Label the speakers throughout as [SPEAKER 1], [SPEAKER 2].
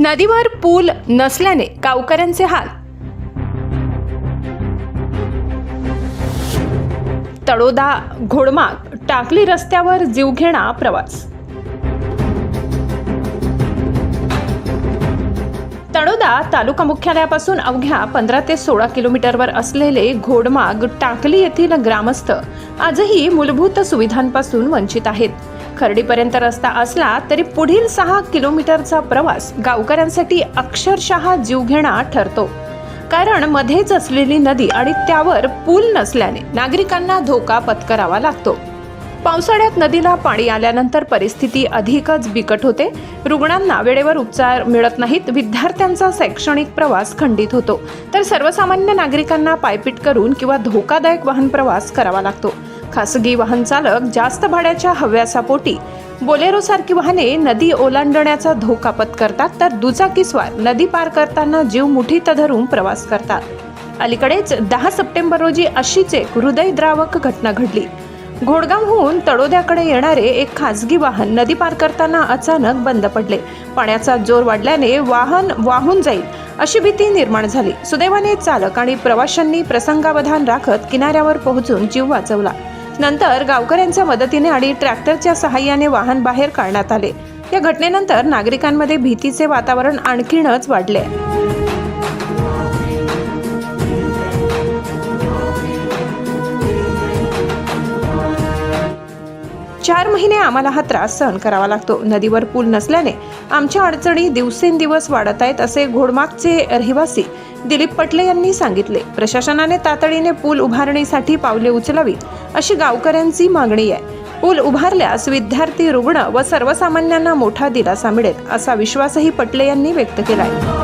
[SPEAKER 1] नदीवर पूल नसल्याने गावकऱ्यांचे हाल. तळोदा घोडमाग टाकली रस्त्यावर जीवघेणा प्रवास. तळोदा तालुका मुख्यालयापासून अवघ्या पंधरा ते सोळा किलोमीटरवर असलेले घोडमाग टाकली येथील ग्रामस्थ आजही मूलभूत सुविधांपासून वंचित आहेत. खर्डीपर्यंत रस्ता असला तरी पुढील सहा किलोमीटरचा प्रवास गावकऱ्यांसाठी अक्षरशः जीवघेणा ठरतो. कारण मध्येच असलेली नदी आणि त्यावर पूल नसल्याने नागरिकांना धोका पत्करावा लागतो. पावसाळ्यात नदीला पाणी आल्यानंतर परिस्थिती अधिकच बिकट होते. रुग्णांना वेळेवर उपचार मिळत नाहीत. विद्यार्थ्यांचा शैक्षणिक प्रवास खंडित होतो. तर सर्वसामान्य नागरिकांना पायपीट करून किंवा धोकादायक वाहन प्रवास करावा लागतो. खासगी वाहन चालक जास्त भाड्याच्या हव्यासापोटी बोलेरो सारखी वाहने नदी ओलांडण्याचा धोका पत्करतात तर दुचाकीस्वार नदी पार करताना जीव मुठीत धरून प्रवास करतात. अलीकडेच दहा सप्टेंबर रोजी अशीच एक हृदयद्रावक घटना घडली. घोडगावहून तळोद्याकडे येणारे एक खासगी वाहन नदी पार करताना अचानक बंद पडले. पाण्याचा जोर वाढल्याने वाहन वाहून जाईल अशी भीती निर्माण झाली. सुदैवाने चालक आणि प्रवाशांनी प्रसंगावधान राखत किनाऱ्यावर पोहोचून जीव वाचवला. नंतर गावकऱ्यांच्या मदतीने आणि ट्रॅक्टरच्या सहाय्याने वाहन बाहेर काढण्यात आले. या घटनेनंतर नागरिकांमध्ये भीतीचे वातावरण आणखीनच वाढले. चार महिने आम्हाला हा त्रास सहन करावा लागतो. नदीवर पूल नसल्याने आमच्या अडचणी दिवसेंदिवस वाढत आहेत असे घोडमागचे रहिवासी दिलीप पटले यांनी सांगितले प्रशासनाने तातडीने पूल उभारणीसाठी पावले उचलावीत अशी गावकऱ्यांची मागणी आहे. पूल उभारल्यास विद्यार्थी रुग्ण व सर्वसामान्यांना मोठा दिलासा मिळेल असा विश्वासही पटले यांनी व्यक्त केला आहे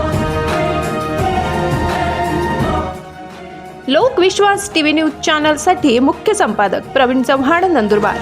[SPEAKER 1] लोकविश्वास टीव्ही न्यूज चॅनलसाठी मुख्य संपादक प्रवीण चव्हाण नंदुरबार